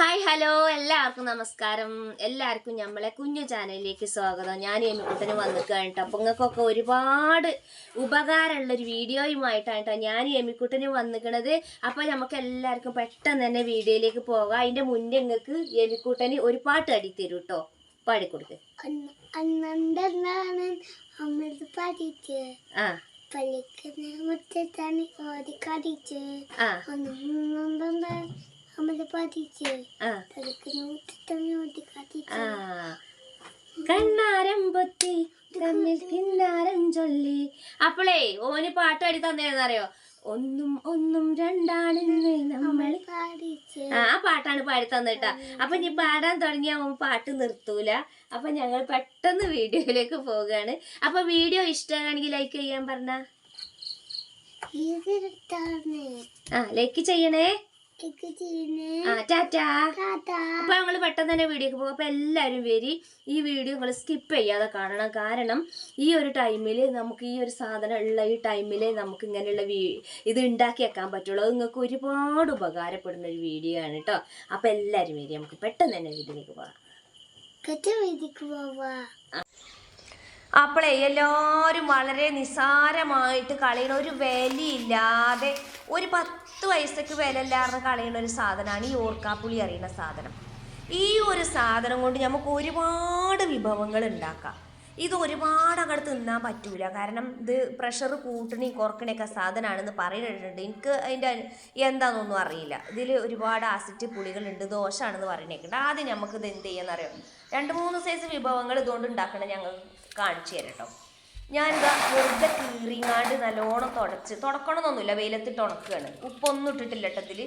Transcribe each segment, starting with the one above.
Hi hello. എല്ലാവർക്കും നമസ്കാരം. എല്ലാവർക്കും നമ്മളെ കുഞ്ഞു ചാനലിലേക്ക് സ്വാഗതം. ഞാൻ എമ്മിക്കുട്ടന് വന്നിക്കാണ് കേട്ടോ. അപ്പം നിങ്ങൾക്കൊക്കെ ഒരുപാട് ഉപകാരമുള്ള ഒരു വീഡിയോയുമായിട്ടാണ് കേട്ടോ ഞാൻ എമ്മിക്കുട്ടന് വന്നിക്കണത്. അപ്പോൾ നമുക്ക് എല്ലാവർക്കും പെട്ടെന്ന് തന്നെ വീഡിയോയിലേക്ക് പോകാം. അതിന്റെ മുന്നേ നിങ്ങൾക്ക് എമ്മിക്കുട്ടന് ഒരു പാട്ട് അടിത്തരും കേട്ടോ. പാടിക്കൊടുക്ക് ആ. പള്ളിക്കുന്ന മുറ്റത്താണ് ഓടി കടിച്ച് ആ. കണ്ണാരം പൊത്തി തമ്മിൽ കിന്നാരം ചൊല്ലി. അപ്പോളേ ഓന് പാട്ട് പാടി തന്നേന്നറിയോ? ഒന്നും ഒന്നും രണ്ടാണെന്ന് നമ്മൾ ആ പാട്ടാണ് പാടി തന്നിട്ടാ. അപ്പൊ ഇനി പാടാൻ തുടങ്ങിയ പാട്ട് നിർത്തൂല. അപ്പൊ ഞങ്ങൾ പെട്ടെന്ന് വീഡിയോയിലേക്ക് പോവുകയാണ് അപ്പൊ വീഡിയോ ഇഷ്ടമാണെങ്കിൽ ലൈക്ക് ചെയ്യാൻ പറഞ്ഞ. ആ ലൈക്ക് ചെയ്യണേ. അപ്പൊ ഞങ്ങൾ പെട്ടെന്ന് തന്നെ വീഡിയോക്ക് പോകും. അപ്പൊ എല്ലാവരും വരി. ഈ വീഡിയോ നിങ്ങൾ സ്കിപ്പ് ചെയ്യാതെ കാണണം. കാരണം ഈ ഒരു ടൈമിൽ നമുക്ക് ഈ ഒരു സാധനം ഉള്ള ഈ ടൈമിൽ നമുക്ക് ഇങ്ങനെയുള്ള ഇത് ഉണ്ടാക്കി വെക്കാൻ പറ്റുള്ളൂ. അത് നിങ്ങൾക്ക് ഒരുപാട് ഉപകാരപ്പെടുന്ന ഒരു വീഡിയോ ആണ് കേട്ടോ അപ്പൊ എല്ലാവരും വരി. നമുക്ക് പെട്ടെന്ന് തന്നെ വീട്ടിലേക്ക് പോകാം. വീട്ടിലേക്ക് പോവാ. അപ്പോളേ എല്ലാവരും വളരെ നിസാരമായിട്ട് കളയുന്ന ഒരു വിലയില്ലാതെ ഒരു പത്ത് പൈസക്ക് വില ഇല്ലാതെ കളയുന്ന ഒരു സാധനമാണ് ഈ ഓർക്കാപ്പുളി അറിയുന്ന സാധനം. ഈ ഒരു സാധനം കൊണ്ട് നമുക്ക് ഒരുപാട് വിഭവങ്ങൾ ഉണ്ടാക്കാം. ഇത് ഒരുപാട് അങ്ങോട്ട് തിന്നാൻ പറ്റൂല. കാരണം ഇത് പ്രഷർ കൂട്ടണി കുറക്കണൊക്കെ സാധനമാണെന്ന് പറയുന്നുണ്ട്. എനിക്ക് അതിന്റെ എന്താണെന്നൊന്നും അറിയില്ല. ഇതിൽ ഒരുപാട് ആസിഡ് പുളികളുണ്ട് ദോഷമാണെന്ന് പറയുന്നേക്കുണ്ട്. ആദ്യം നമുക്കിത് എന്ത് ചെയ്യാന്നറിയാം? രണ്ട് മൂന്ന് സൈസ് വിഭവങ്ങൾ ഇതുകൊണ്ട് ഉണ്ടാക്കണം ഞങ്ങൾ കാണിച്ചു തരാം കേട്ടോ ഞാനിതാ വെറുതെ കീറിങ്ങാണ്ട് നല്ലോണം തുടച്ച് തുടക്കണമെന്നൊന്നുമില്ല വെയിലത്തിട്ട് ഉണക്കുകയാണ്. ഉപ്പൊന്നും ഇട്ടിട്ടില്ല ഇട്ടത്തിൽ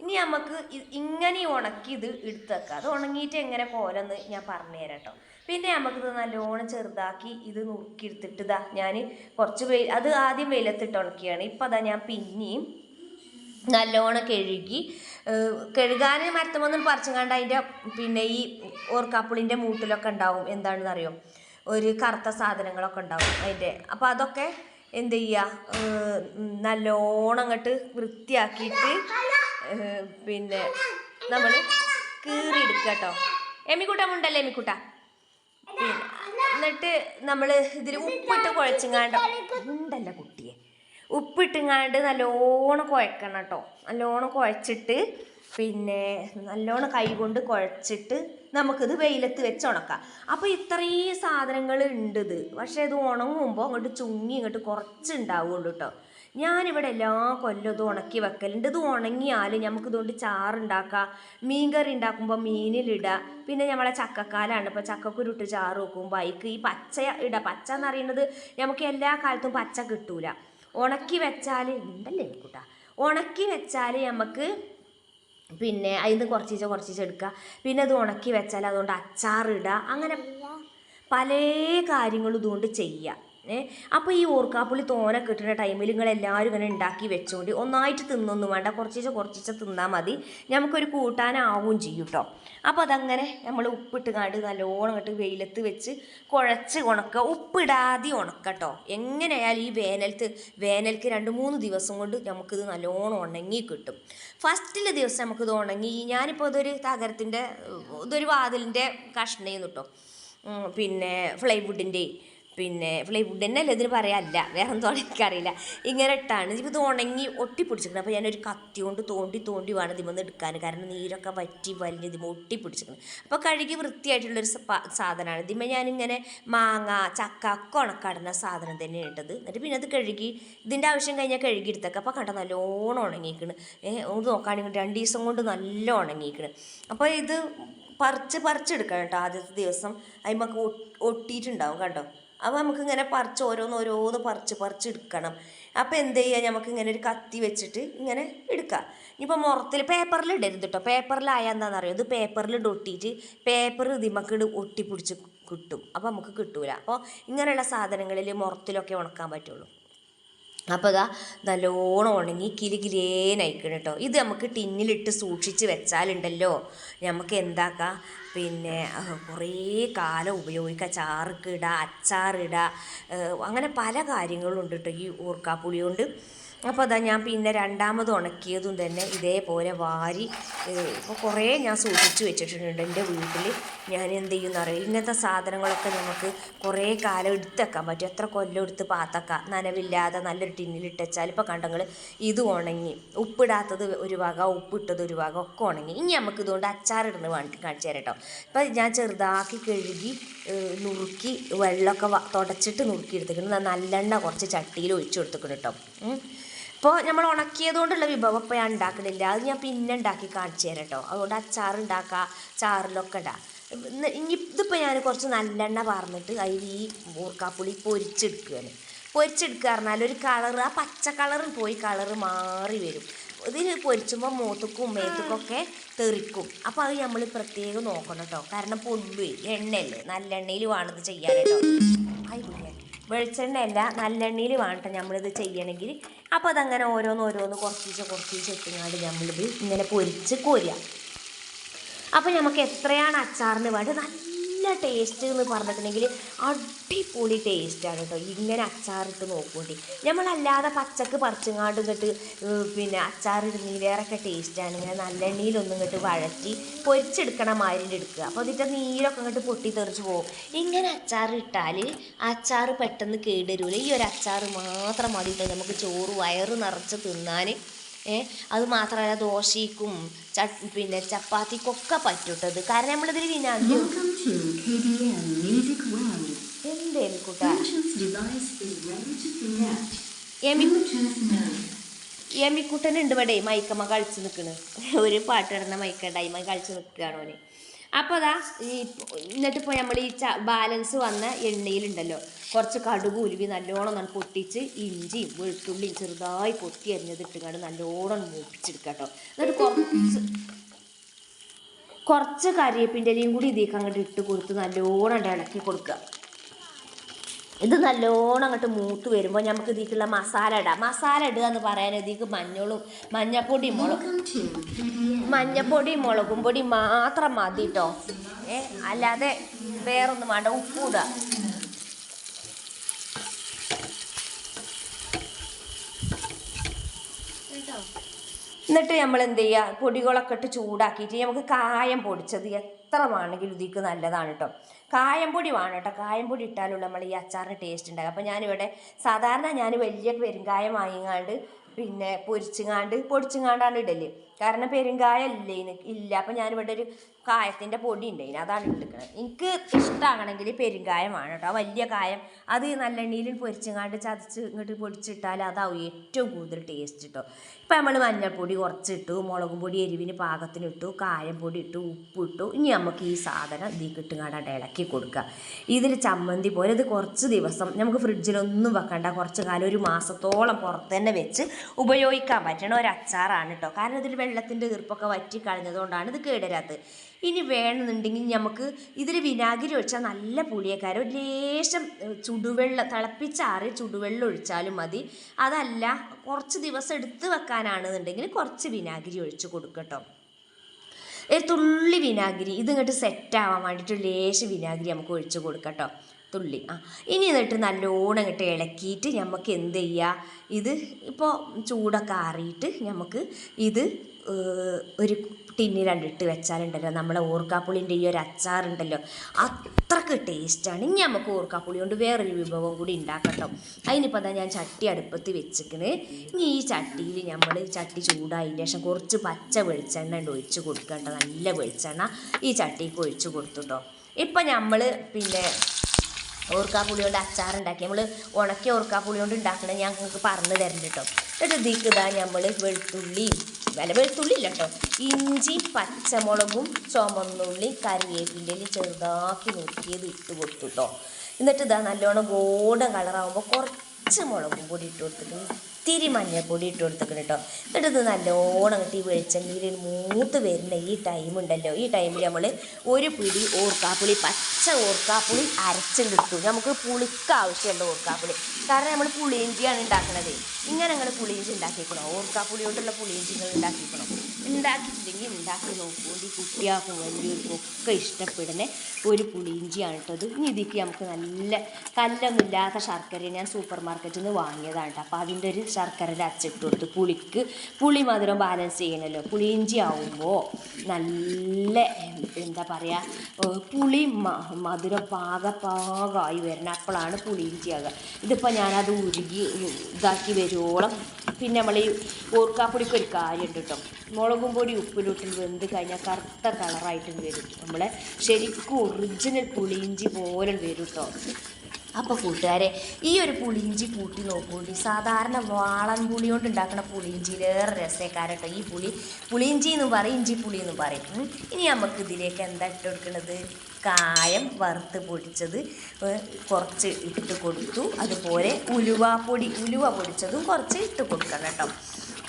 ഇനി നമുക്ക് ഇങ്ങനെ ഉണക്കി ഇത് എടുത്തു വെക്കുക അത് ഉണങ്ങിയിട്ട് എങ്ങനെ പോലെന്ന് ഞാൻ പറഞ്ഞു തരാം കേട്ടോ പിന്നെ നമുക്കിത് നല്ലോണം ചെറുതാക്കി ഇത് നുറുക്കിയെടുത്തിട്ട് ഇതാ ഞാൻ കുറച്ച് വെയിൽ അത് ആദ്യം വെയിലത്തിട്ട് ഉണക്കിയാണ്. ഇപ്പം അതാ ഞാൻ പിന്നെയും നല്ലോണം കഴുകി കഴുകാൻ മരത്തുമൊന്നും പറിച്ചും കണ്ട് അതിന്റെ പിന്നെ ഈ ഓർക്കാപ്പുളിന്റെ മൂട്ടിലൊക്കെ ഉണ്ടാവും. എന്താണെന്ന് അറിയോ ഒരു കറുത്ത സാധനങ്ങളൊക്കെ ഉണ്ടാവും അതിന്റെ. അപ്പോൾ അതൊക്കെ എന്ത് ചെയ്യുക? നല്ലോണം അങ്ങോട്ട് വൃത്തിയാക്കിയിട്ട് പിന്നെ നമ്മൾ കീറിയെടുക്കുക കേട്ടോ. എമ്മിക്കുട്ട മുണ്ടല്ലേ എമ്മിക്കുട്ട എന്നിട്ട് നമ്മൾ ഇതിൽ ഉപ്പിട്ട് കുഴച്ചിങ്ങാണ്ട്. മുണ്ടല്ല കുട്ടിയെ. ഉപ്പിട്ടിങ്ങാണ്ട് നല്ലോണം കുഴക്കണം കേട്ടോ നല്ലോണം കുഴച്ചിട്ട് പിന്നെ നല്ലോണം കൈ കൊണ്ട് കുഴച്ചിട്ട് നമുക്കിത് വെയിലത്ത് വെച്ച് ഉണക്കാം. അപ്പോൾ ഇത്രയും സാധനങ്ങൾ ഉണ്ട് ഇത്. പക്ഷേ ഇത് ഉണങ്ങുമ്പോൾ അങ്ങോട്ട് ചുങ്ങി ഇങ്ങോട്ട് കുറച്ച് ഉണ്ടാവുള്ളൂ കേട്ടോ ഞാനിവിടെ എല്ലാ കൊല്ലം ഇത് ഉണക്കി വെക്കലുണ്ട്. ഇത് ഉണങ്ങിയാൽ നമുക്കിതുകൊണ്ട് ചാറുണ്ടാക്കാം. മീൻകറി ഉണ്ടാക്കുമ്പോൾ മീനിലിടുക പിന്നെ നമ്മളെ ചക്കക്കാലാണ്. ഇപ്പോൾ ചക്കക്കുരുട്ട് ചാറ് വെക്കുമ്പോൾ അതിക്ക് ഈ പച്ച ഇടുക പച്ച എന്ന് പറയുന്നത് നമുക്ക് എല്ലാ കാലത്തും പച്ച കിട്ടൂല. ഉണക്കി വെച്ചാൽ ഉണ്ടല്ലേ കൂട്ടാ? ഉണക്കി വെച്ചാൽ നമുക്ക് പിന്നെ അതിന് കുറച്ചീച്ച കുറച്ചീച്ച എടുക്കുക പിന്നെ അത് ഉണക്കി വെച്ചാൽ അതുകൊണ്ട് അച്ചാറിടുക അങ്ങനെ പല കാര്യങ്ങളും ഇതുകൊണ്ട് ചെയ്യുക അപ്പോൾ ഈ ഓർക്കാപ്പുളി തോനെ കിട്ടുന്ന ടൈമിൽ നിങ്ങൾ എല്ലാവരും ഇങ്ങനെ ഉണ്ടാക്കി വെച്ചുകൊണ്ട് ഒന്നായിട്ട് തിന്നൊന്നും വേണ്ട. കുറച്ചീച്ച കുറച്ചീച്ച തിന്നാൽ മതി. നമുക്കൊരു കൂട്ടാനാവും ചെയ്യും കേട്ടോ അപ്പോൾ അതങ്ങനെ നമ്മൾ ഉപ്പിട്ട് കാണ്ട് നല്ലോണം കണ്ട് വെയിലത്ത് വെച്ച് കുഴച്ച് ഉണക്കുക ഉപ്പിടാതെ ഉണക്കട്ടോ എങ്ങനെയായാലും ഈ വേനൽത്ത് വേനൽക്ക് രണ്ട് മൂന്ന് ദിവസം കൊണ്ട് നമുക്കിത് നല്ലോണം ഉണങ്ങി കിട്ടും. ഫസ്റ്റിലെ ദിവസം നമുക്കിത് ഉണങ്ങി ഞാനിപ്പോൾ ഇതൊരു തകരത്തിന്റെ ഇതൊരു വാതിലിന്റെ കഷ്ണയെന്ന് കേട്ടോ പിന്നെ ഫ്ലൈവുഡിന്റെ പിന്നെ പ്ലൈവുഡ് തന്നെ അല്ല ഇതിന് പറയാല്ല വേറെ എന്തോ എനിക്കറിയില്ല. ഇങ്ങനെ ഇട്ടാണ്. ഇത് ഉണങ്ങി ഒട്ടിപ്പിടിച്ചിരിക്കണം. അപ്പോൾ ഞാനൊരു കത്തി കൊണ്ട് തോണ്ടി തോണ്ടി വേണം ഇതിമൊന്ന് എടുക്കാൻ. കാരണം നീരൊക്കെ വറ്റി വലിഞ്ഞ് ഇതിമ ഒട്ടിപ്പിടിച്ചിരിക്കണം. അപ്പോൾ കഴുകി വൃത്തിയായിട്ടുള്ളൊരു സാധനമാണ്. ഇതിമ ഞാനിങ്ങനെ മാങ്ങ ചക്ക ഒക്കെ ഉണക്കാടുന്ന സാധനം തന്നെയാണ് ഇട്ടത്. എന്നിട്ട് പിന്നെ അത് കഴുകി ഇതിന്റെ ആവശ്യം കഴിഞ്ഞാൽ കഴുകി എടുത്തേക്കാം അപ്പോൾ കണ്ട നല്ലോണം ഉണങ്ങിയിരിക്കണ്. ഏഹ് ഒന്ന് നോക്കുകയാണെങ്കിൽ രണ്ട് ദിവസം കൊണ്ട് നല്ല ഉണങ്ങിയിരിക്കണ്. അപ്പോൾ ഇത് പറിച്ച് പറിച്ചെടുക്കണം കേട്ടോ ആദ്യത്തെ ദിവസം. അതിമൊക്കെ ഒട്ടിയിട്ടുണ്ടാവും കണ്ടോ? അപ്പോൾ നമുക്കിങ്ങനെ പറിച്ച് ഓരോന്ന് ഓരോന്ന് പറിച്ച് പറിച്ച് എടുക്കണം. അപ്പോൾ എന്ത് ചെയ്യുക നമുക്ക് ഇങ്ങനെ ഒരു കത്തി വെച്ചിട്ട് ഇങ്ങനെ എടുക്കാം. ഇനിയിപ്പോൾ മുറത്തിൽ പേപ്പറിൽ ഇടരുത് കേട്ടോ പേപ്പറിലായാൽ എന്താണെന്നറിയോ ഇത് പേപ്പറിൽ ഒട്ടിയിട്ട് പേപ്പർ ഇതിമക്ക് ഒട്ടിപ്പിടിച്ച് കിട്ടും. അപ്പോൾ നമുക്ക് കിട്ടൂല. അപ്പോൾ ഇങ്ങനെയുള്ള സാധനങ്ങളിൽ മുറത്തിലൊക്കെ ഉണക്കാൻ പറ്റുള്ളൂ. അപ്പോൾ ഇതാ നല്ലോണം ഉണങ്ങി കിലുകിലേനയക്കണം കേട്ടോ ഇത് നമുക്ക് ടിന്നിലിട്ട് സൂക്ഷിച്ച് വെച്ചാലുണ്ടല്ലോ. നമുക്ക് എന്താക്കാം? പിന്നെ കുറേ കാലം ഉപയോഗിക്കാം. ചാർക്ക് ഇടുക അച്ചാറിടുക അങ്ങനെ പല കാര്യങ്ങളും ഉണ്ട് കേട്ടോ ഈ ഊർക്കാപ്പുളി കൊണ്ട്. അപ്പോൾ അതാ ഞാൻ പിന്നെ രണ്ടാമത് ഉണക്കിയതും തന്നെ ഇതേപോലെ വാരി ഇപ്പോൾ കുറേ ഞാൻ സൂക്ഷിച്ച് വെച്ചിട്ടുണ്ട് എന്റെ വീട്ടിൽ ഞാൻ എന്ത് ചെയ്യുമെന്ന് അറിയാം ഇങ്ങനത്തെ സാധനങ്ങളൊക്കെ നമുക്ക് കുറേ കാലം എടുത്തേക്കാൻ പറ്റും എത്ര കൊല്ലം എടുത്ത് പാത്തക്കാം. നനവില്ലാതെ നല്ലൊരു ടിന്നിലിട്ട് വെച്ചാൽ ഇപ്പോൾ കണ്ടങ്ങൾ ഇത് ഉണങ്ങി ഉപ്പിടാത്തത് ഒരു ഭാഗം ഉപ്പിട്ടത് ഒരു ഭാഗം ഒക്കെ ഉണങ്ങി. ഇനി നമുക്ക് ഇതുകൊണ്ട് അച്ചാറിടുന്ന വേണ്ടി കാണിച്ചു തരാം കേട്ടോ ഇപ്പം ഞാൻ ചെറുതാക്കി കഴുകി നുറുക്കി വെള്ളമൊക്കെ തുടച്ചിട്ട് നുറുക്കി എടുത്തിട്ടുണ്ട്. നല്ലെണ്ണ കുറച്ച് ചട്ടിയിൽ ഒഴിച്ചു കൊടുത്തിട്ടുണ്ട് കേട്ടോ. ഇപ്പോൾ നമ്മൾ ഉണക്കിയതുകൊണ്ടുള്ള വിഭവം ഇപ്പോൾ ഞാൻ ഉണ്ടാക്കണില്ല. അത് ഞാൻ പിന്നെ ഉണ്ടാക്കി കാണിച്ചു തരാം കേട്ടോ. അതുകൊണ്ട് അച്ചാർ ചാറിലൊക്കെ ഇടാം ഇനി ഇതിപ്പോൾ ഞാൻ കുറച്ച് നല്ലെണ്ണ പാർന്നിട്ട് അതിൽ ഈ മൂർക്കാപ്പുളി പൊരിച്ചെടുക്കുകയാണ് പൊരിച്ചെടുക്കുക പറഞ്ഞാൽ ഒരു കളർ ആ പച്ച കളറും പോയി കളറ് മാറി വരും. ഇതിന് പൊരിച്ചുമ്പോൾ മൂത്തുക്കും മേത്തുക്കൊക്കെ തെറിക്കും. അപ്പോൾ അത് നമ്മൾ പ്രത്യേകം നോക്കണം കേട്ടോ കാരണം പൊള്ളുവേ എണ്ണയല്ലേ? നല്ലെണ്ണയിൽ വേണത് ചെയ്യാൻ കേട്ടോ ആയി കുഞ്ഞെ വെളിച്ചെണ്ണയല്ല നല്ലെണ്ണയിൽ വേണ്ട നമ്മളിത് ചെയ്യണമെങ്കിൽ. അപ്പോൾ അതങ്ങനെ ഓരോന്ന് ഓരോന്ന് കുറച്ചീച്ച കുറച്ചീച്ച ഇട്ടുങ്ങാണ്ട് നമ്മളിത് ഇങ്ങനെ പൊരിച്ച് കോരുക. അപ്പോൾ നമുക്ക് എത്രയാണ് അച്ചാറിന് വേണ്ടത്? നല്ല ടേസ്റ്റ് എന്ന് പറഞ്ഞിട്ടുണ്ടെങ്കിൽ അടിപൊളി ടേസ്റ്റാണ് കേട്ടോ ഇങ്ങനെ അച്ചാറിട്ട് നോക്കൂട്ടി. നമ്മളല്ലാതെ പച്ചക്ക് പറിച്ചങ്ങാണ്ട് ഇങ്ങോട്ട് പിന്നെ അച്ചാറിടുന്നതിലേറൊക്കെ ടേസ്റ്റാണ് ഇങ്ങനെ നല്ലെണ്ണയിലൊന്നും ഇങ്ങോട്ട് വഴറ്റി പൊരിച്ചെടുക്കണ മാതിരി എടുക്കുക. അപ്പോൾ അതിന്റെ നീരൊക്കെ ഇങ്ങോട്ട് പൊട്ടി തെറിച്ച് പോകും ഇങ്ങനെ അച്ചാർ ഇട്ടാൽ അച്ചാർ പെട്ടെന്ന് കേടുവരില്ല ഈ ഒരു അച്ചാർ മാത്രം മതി നമുക്ക് ചോറ് വയറ് നിറച്ച് തിന്നാൻ അത് മാത്രമല്ല ദോശയ്ക്കും പിന്നെ ചപ്പാത്തിക്കൊക്കെ പറ്റൂട്ടത്. കാരണം നമ്മളിതിൽ വിനാഗിരി. എന്തേലും കൂട്ട. എമിക്കുട്ടനുണ്ട് ഇവിടെ. മൈക്കമ്മ കളിച്ചു നിൽക്കണ് ഒരു പാട്ട് കിടന്ന മൈക്കണ്ടായി. കളിച്ച് നിൽക്കുകയാണ് ഓന്. അപ്പോൾ അതാ ഈ എന്നിട്ട് ഇപ്പോൾ നമ്മൾ ഈ ബാലൻസ് വന്ന എണ്ണയിലുണ്ടല്ലോ. കുറച്ച് കടുക് ഉരുവി നല്ലോണം നമ്മൾ പൊട്ടിച്ച് ഇഞ്ചിയും വെളുത്തുള്ളിയും ചെറുതായി പൊട്ടി അരിഞ്ഞത് ഇട്ടുകൊണ്ട് നല്ലോണം മൂപ്പിച്ചെടുക്കുക എന്നിട്ട് കുറച്ച് കുറച്ച് കരിയേപ്പിന്റെ ഇലയും കൂടി ഇതിലേക്ക് അങ്ങോട്ട് ഇട്ട് കൊടുത്ത് നല്ലോണം ഇളക്കി കൊടുക്കുക. ഇത് നല്ലോണം അങ്ങോട്ട് മൂത്ത് വരുമ്പോൾ നമുക്ക് ഇതിലേക്കുള്ള മസാല ഇടാം. മസാല ഇടുക എന്ന് പറയാൻ ഇതിക്ക് മഞ്ഞളും മഞ്ഞപ്പൊടി മുളകും മഞ്ഞപ്പൊടി മുളകും പൊടി മാത്രം മതി കേട്ടോ ഏ അല്ലാതെ വേറൊന്നും വേണ്ട ഉപ്പൂടുക എന്നിട്ട് നമ്മൾ എന്ത് ചെയ്യുക പൊടികളൊക്കെ ഇട്ട് ചൂടാക്കിയിട്ട് നമുക്ക് കായം പൊടിച്ചത് എത്ര വേണമെങ്കിലും ഇതിക്ക് നല്ലതാണ് കേട്ടോ കായം പൊടി വേണം കേട്ടോ കായം പൊടി ഇട്ടാലുള്ള നമ്മൾ ഈ അച്ചാറിന് ടേസ്റ്റ് ഉണ്ടാകും. അപ്പോൾ ഞാനിവിടെ സാധാരണ ഞാൻ വലിയ പെരുങ്കായം വാങ്ങിങ്ങാണ്ട് പിന്നെ പൊരിച്ചുങ്ങാണ്ട് പൊടിച്ചുങ്ങാണ്ടാണ് ഇടൽ. കാരണം ഇല്ലേ ഇല്ല അപ്പം ഞാനിവിടെ ഒരു കായത്തിന്റെ പൊടി ഉണ്ട് ഇതിന് അതാണ് ഇട്ടിരിക്കുന്നത് എനിക്ക് ഇഷ്ടമാണെങ്കിൽ പെരുങ്കായം വേണം കേട്ടോ. വലിയ കായം അത് നല്ലെണ്ണയിൽ പൊരിച്ചങ്ങാണ്ട് ചതച്ച് ഇങ്ങോട്ട് പൊടിച്ചിട്ടാൽ അതാവും ഏറ്റവും കൂടുതൽ ടേസ്റ്റ് കേട്ടോ ഇപ്പം നമ്മൾ മഞ്ഞൾപ്പൊടി കുറച്ചിട്ടു മുളകും പൊടി എരിവിന് പാകത്തിന് ഇട്ടു കായം പൊടി ഇട്ടു ഉപ്പ് ഇട്ടു ഇനി നമുക്ക് ഈ സാധനം ഇതിൽ കിട്ടുങ്ങാണ്ട് ഇളക്കി കൊടുക്കുക ഇതിൽ ചമ്മന്തി പോലെ ഇത് കുറച്ച് ദിവസം നമുക്ക് ഫ്രിഡ്ജിലൊന്നും വെക്കണ്ട. കുറച്ച് കാലം ഒരു മാസത്തോളം പുറത്ത് തന്നെ വെച്ച് ഉപയോഗിക്കാൻ പറ്റണ ഒരു അച്ചാറാണ് കേട്ടോ കാരണം ഇതിൽ വെള്ളത്തിന്റെ ഈർപ്പൊക്കെ വറ്റി കളഞ്ഞതുകൊണ്ടാണ് ഇത് കേടരാത്തത്. ഇനി വേണമെന്നുണ്ടെങ്കിൽ നമുക്ക് ഇതിൽ വിനാഗിരി ഒഴിച്ചാൽ നല്ല പുളിയക്കാരം. ഒരു ലേശം ചുടുവെള്ളം തിളപ്പിച്ചാറി ചുടുവെള്ളം ഒഴിച്ചാലും മതി. അതല്ല കുറച്ച് ദിവസം എടുത്ത് വെക്കാനാണെന്നുണ്ടെങ്കിൽ കുറച്ച് വിനാഗിരി ഒഴിച്ച് കൊടുക്കട്ടോ ഒരു തുള്ളി വിനാഗിരി ഇതിങ്ങോട്ട് സെറ്റ് സെറ്റാവാൻ വേണ്ടിയിട്ട് ലേശം വിനാഗിരി നമുക്ക് ഒഴിച്ച് കൊടുക്കട്ടോ തുള്ളി. ആ ഇനി എന്നിട്ട് നല്ലോണം ഇങ്ങോട്ട് ഇളക്കിയിട്ട് നമുക്ക് എന്ത് ചെയ്യുക ഇത് ഇപ്പോൾ ചൂടൊക്കെ ആറിയിട്ട് നമുക്ക് ഇത് ഒരു ഒരു ടിന്നിലണ്ടിട്ട് വെച്ചാലുണ്ടല്ലോ. നമ്മളെ ഓർക്കാപ്പുളിന്റെ ഈ ഒരു അച്ചാറുണ്ടല്ലോ. അത്രയ്ക്ക് ടേസ്റ്റാണ്. ഇനി നമുക്ക് ഓർക്കാപ്പുളി കൊണ്ട് വേറൊരു വിഭവം കൂടി ഉണ്ടാക്കട്ടോ. അതിനിപ്പോൾ അതാ ഞാൻ ചട്ടി അടുപ്പത്ത് വെച്ചിരിക്കുന്നത് ഇനി ഈ ചട്ടിയിൽ നമ്മൾ ചട്ടി ചൂടായതിന് ശേഷം കുറച്ച് പച്ച വെളിച്ചെണ്ണ ഉണ്ട് ഒഴിച്ച് കൊടുക്കേണ്ട. നല്ല വെളിച്ചെണ്ണ ഈ ചട്ടിക്ക് ഒഴിച്ച് കൊടുത്തുട്ടോ ഇപ്പം നമ്മൾ പിന്നെ ഓർക്കാപ്പുളി കൊണ്ട് അച്ചാറുണ്ടാക്കി. നമ്മൾ ഉണക്കിയ ഓർക്കാപ്പുളി കൊണ്ട് ഉണ്ടാക്കണത് ഞാൻ നിങ്ങൾക്ക് പറഞ്ഞു തരുന്നുണ്ട് കേട്ടോ എന്നിട്ട് ഇതിക്ക് ഇതാ നമ്മൾ വെളുത്തുള്ളി വില വെളുത്തുള്ളി ഇല്ല കേട്ടോ ഇഞ്ചി പച്ചമുളകും ചുമന്നുള്ളി കറിവേപ്പിന്റെ ചെറുതാക്കി നോക്കിയത് ഇട്ട് കൊടുത്തു കേട്ടോ എന്നിട്ട് ഇതാ നല്ലോണം ഗോൾഡൻ കളറാകുമ്പോൾ കുറച്ച് മുളകും പൊടി ഇട്ട് കൊടുത്തിട്ട് ഇത്തിരി മഞ്ഞൾപ്പൊടി ഇട്ട് കൊടുത്തിട്ടുണ്ട് കേട്ടോ എന്നിട്ട് ഇത് നല്ലോണം കിട്ടി വെളിച്ചെണ്ണയിൽ മൂത്ത് വരുന്ന ഈ ടൈം ഉണ്ടല്ലോ. ഈ ടൈമിൽ നമ്മൾ ഒരു പിടി ഓർക്കാപ്പുളി പച്ച ഓർക്കാപ്പുളി അരച്ചെടുത്തു നമുക്ക് പുളിക്ക് ആവശ്യമുള്ള ഓർക്കാപ്പുളി. കാരണം നമ്മൾ പുളിയിഞ്ചിയാണ് ഉണ്ടാക്കുന്നത് ഇങ്ങനെ അങ്ങനെ പുളിയിഞ്ചി ഉണ്ടാക്കിക്കണോ? ഓർക്കാപ്പുളി കൊണ്ടുള്ള പുളിയിഞ്ചി ഉണ്ടാക്കിക്കണോ ഉണ്ടാക്കിക്കണം? ഉണ്ടാക്കിയിട്ടില്ലെങ്കിൽ ഉണ്ടാക്കി നോക്കൂ. ഈ കുട്ടിയാക്കും വലിയവർക്കും ഒക്കെ ഇഷ്ടപ്പെടുന്ന ഒരു പുളിയിഞ്ചിയാണ് കേട്ടോ ഇത്. ഇനി ഇതിക്ക് നമുക്ക് നല്ല കല്ലൊന്നും ഇല്ലാത്ത ശർക്കര ഞാൻ സൂപ്പർ മാർക്കറ്റിൽ നിന്ന് വാങ്ങിയതാണ് കേട്ടോ. അപ്പോൾ അതിന്റെ ഒരു ശർക്കരയുടെ അച്ചിട്ട് കൊടുത്ത് പുളിക്ക് പുളി മധുരം ബാലൻസ് ചെയ്യണമല്ലോ. പുളിയിഞ്ചി ആവുമ്പോൾ നല്ല എന്താ പറയുക പുളി മധുരം പാക പാകമായി വരണം അപ്പോഴാണ് പുളിയിഞ്ചി ആകുക. ഇതിപ്പോൾ ഞാനത് ഉരുകി ഇതാക്കി വരുവോളം. പിന്നെ നമ്മൾ ഈ ഓർക്കാപ്പൊടിക്ക് ഒരു കാര്യമുണ്ട് കേട്ടോ. മുളകും പൊടി ഉപ്പിലിട്ടിൽ വെന്ത് കഴിഞ്ഞാൽ കറുത്ത കളറായിട്ടും വരും. നമ്മളെ ശരിക്കും ഒറിജിനൽ പുളിയിഞ്ചി പോലെ വരും കേട്ടോ അപ്പോൾ കൂട്ടുകാരെ ഈ ഒരു പുളിയിഞ്ചി കൂട്ടി നോക്കൂടി സാധാരണ വാളൻ പുളി കൊണ്ട് ഉണ്ടാക്കുന്ന പുളിയിഞ്ചിയിലേറെ രസക്കാരട്ടോ ഈ പുളി പുളിയിഞ്ചി എന്ന് പറയും ഇഞ്ചി പുളി എന്ന് പറയും. ഇനി നമുക്ക് ഇതിലേക്ക് എന്താ ഇട്ട് കൊടുക്കുന്നത് കായം വറുത്ത് പൊടിച്ചത് കുറച്ച് ഇട്ട് കൊടുത്തു. അതുപോലെ ഉലുവ പൊടി ഉലുവ പൊടിച്ചതും കുറച്ച് ഇട്ട് കൊടുക്കണം കേട്ടോ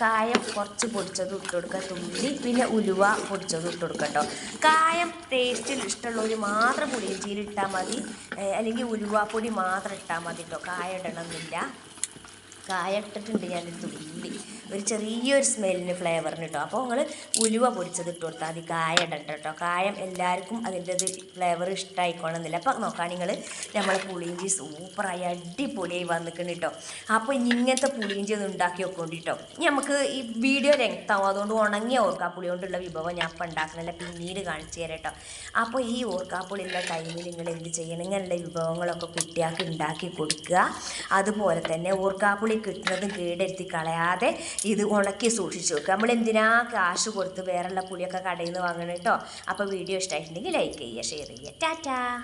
കായം കുറച്ച് പൊടിച്ചത് ഇട്ട് കൊടുക്കുക. തുള്ളി പിന്നെ ഉലുവ പൊടിച്ചത് ഇട്ട് കൊടുക്കുക കേട്ടോ കായം ടേസ്റ്റിൽ ഇഷ്ടമുള്ളവർ മാത്രം പുളിയിഞ്ചിയിൽ ഇട്ടാൽ മതി. അല്ലെങ്കിൽ അല്ലെങ്കിൽ ഉലുവാപ്പൊടി മാത്രം ഇട്ടാൽ മതി കേട്ടോ കായം ഇടണമെന്നില്ല. കായ ഇട്ടിട്ടുണ്ട് ഞാൻ തുള്ളി. ഒരു ചെറിയൊരു സ്മെല്ലിന് ഫ്ലേവറിന് കേട്ടോ അപ്പോൾ നിങ്ങൾ ഉലുവ പൊടിച്ചത് ഇട്ട് കൊടുത്താൽ മതി. കായ ഇടണ്ട കേട്ടോ കായം എല്ലാവർക്കും അതിന്റെ ഇത് ഫ്ലേവർ ഇഷ്ടമായിക്കോണമെന്നില്ല അപ്പോൾ നോക്കാൻ നിങ്ങൾ നമ്മളെ പുളിയിഞ്ചി സൂപ്പറായി അടിപൊളിയായി വന്നിക്കണം കേട്ടോ അപ്പോൾ ഇനി ഇങ്ങനത്തെ പുളിയിഞ്ചി ഒന്ന് ഉണ്ടാക്കി വെക്കൊണ്ട് കേട്ടോ നമുക്ക് ഈ വീഡിയോ രംഗത്താവും അതുകൊണ്ട് ഉണങ്ങിയ ഓർക്കാപ്പുളി കൊണ്ടുള്ള വിഭവം ഞാൻ അപ്പം ഉണ്ടാക്കുന്നില്ല പിന്നീട് കാണിച്ചു തരാം കേട്ടോ അപ്പോൾ ഈ ഓർക്കാപ്പുളിയുള്ള ടൈമിൽ നിങ്ങൾ എന്ത് ചെയ്യണം? ഇങ്ങനെയുള്ള വിഭവങ്ങളൊക്കെ കുട്ടികൾക്ക് ഉണ്ടാക്കി കൊടുക്കുക. അതുപോലെ തന്നെ ഓർക്കാപ്പുളി കിട്ടുന്നത് കേടെടുത്തി കളയാതെ ഇത് ഉണക്കി സൂക്ഷിച്ചു വെക്കുക. നമ്മൾ എന്തിനാ കാശ് കൊടുത്ത് വേറെയുള്ള പുളിയൊക്കെ കടയിൽ നിന്ന് വാങ്ങണം കേട്ടോ അപ്പോൾ വീഡിയോ ഇഷ്ടമായിട്ടുണ്ടെങ്കിൽ ലൈക്ക് ചെയ്യുക ഷെയർ ചെയ്യുക. ടാറ്റാ!